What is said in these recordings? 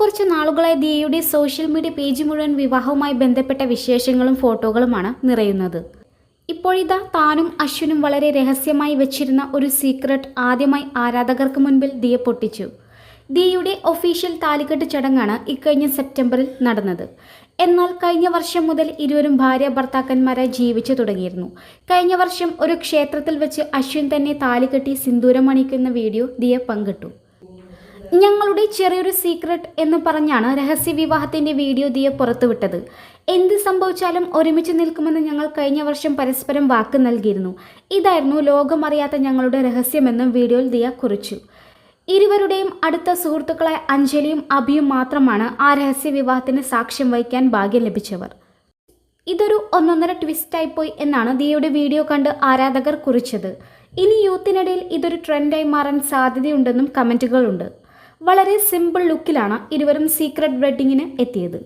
കുറച്ച് നാളുകളായി ദിയയുടെ സോഷ്യൽ മീഡിയ പേജ് മുഴുവൻ വിവാഹവുമായി ബന്ധപ്പെട്ട വിശേഷങ്ങളും ഫോട്ടോകളുമാണ് നിറയുന്നത്. ഇപ്പോഴിതാ താനും അശ്വിനും വളരെ രഹസ്യമായി വെച്ചിരുന്ന ഒരു സീക്രട്ട് ആദ്യമായി ആരാധകർക്ക് മുൻപിൽ ദിയ പൊട്ടിച്ചു. ദിയയുടെ ഒഫീഷ്യൽ താലികെട്ട് ചടങ്ങാണ് ഇക്കഴിഞ്ഞ സെപ്റ്റംബറിൽ നടന്നത്. എന്നാൽ കഴിഞ്ഞ വർഷം മുതൽ ഇരുവരും ഭാര്യ ഭർത്താക്കന്മാരായി ജീവിച്ചു തുടങ്ങിയിരുന്നു. കഴിഞ്ഞ വർഷം ഒരു ക്ഷേത്രത്തിൽ വെച്ച് അശ്വിൻ തന്നെ താലികെട്ടി സിന്ദൂരം അണിക്കുന്ന വീഡിയോ ദിയ പങ്കിട്ടു. ഞങ്ങളുടെ ചെറിയൊരു സീക്രട്ട് എന്ന് പറഞ്ഞാണ് രഹസ്യ വിവാഹത്തിന്റെ വീഡിയോ ദിയ പുറത്തുവിട്ടത്. എന്ത് സംഭവിച്ചാലും ഒരുമിച്ച് നിൽക്കുമെന്ന് ഞങ്ങൾ കഴിഞ്ഞ വർഷം പരസ്പരം വാക്ക് നൽകിയിരുന്നു. ഇതായിരുന്നു ലോകമറിയാത്ത ഞങ്ങളുടെ രഹസ്യമെന്നും വീഡിയോയിൽ ദിയ കുറിച്ചു. ഇരുവരുടെയും അടുത്ത സുഹൃത്തുക്കളായ അഞ്ജലിയും അഭിയും മാത്രമാണ് ആ രഹസ്യ വിവാഹത്തിന് സാക്ഷ്യം വഹിക്കാൻ ഭാഗ്യം ലഭിച്ചവർ. ഇതൊരു ഒന്നൊന്നര ട്വിസ്റ്റായി പോയി എന്നാണ് ദിയയുടെ വീഡിയോ കണ്ട് ആരാധകർ കുറിച്ചത്. ഇനി യൂത്തിനിടയിൽ ഇതൊരു ട്രെൻഡായി മാറാൻ സാധ്യതയുണ്ടെന്നും കമന്റുകളുണ്ട് വളരെ സിമ്പിൾ ലുക്കിലാണ് ഇരുവരും സീക്രട്ട് വെഡ്ഡിങ്ങിന് എത്തിയത്.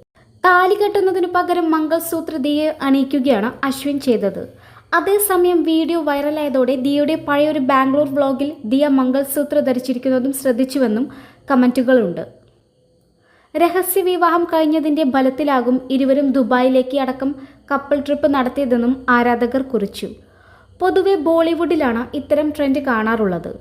താലി കെട്ടുന്നതിനു പകരം മംഗൾസൂത്ര ദിയെ അണിയിക്കുകയാണ് അശ്വിൻ ചെയ്തത്. അതേസമയം വീഡിയോ വൈറലായതോടെ ദിയയുടെ പഴയൊരു ബാംഗ്ലൂർ വ്ളോഗിൽ ദിയ മംഗൾസൂത്ര ധരിച്ചിരിക്കുന്നതും ശ്രദ്ധിച്ചുവെന്നും കമന്റുകളുണ്ട് രഹസ്യ വിവാഹം കഴിഞ്ഞതിന്റെ ബലത്തിലാകും ഇരുവരും ദുബായിലേക്ക് അടക്കം കപ്പിൾ ട്രിപ്പ് നടത്തിയതെന്നും ആരാധകർ കുറിച്ചു. പൊതുവെ ബോളിവുഡിലാണ് ഇത്തരം ട്രെൻഡ് കാണാറുള്ളത്.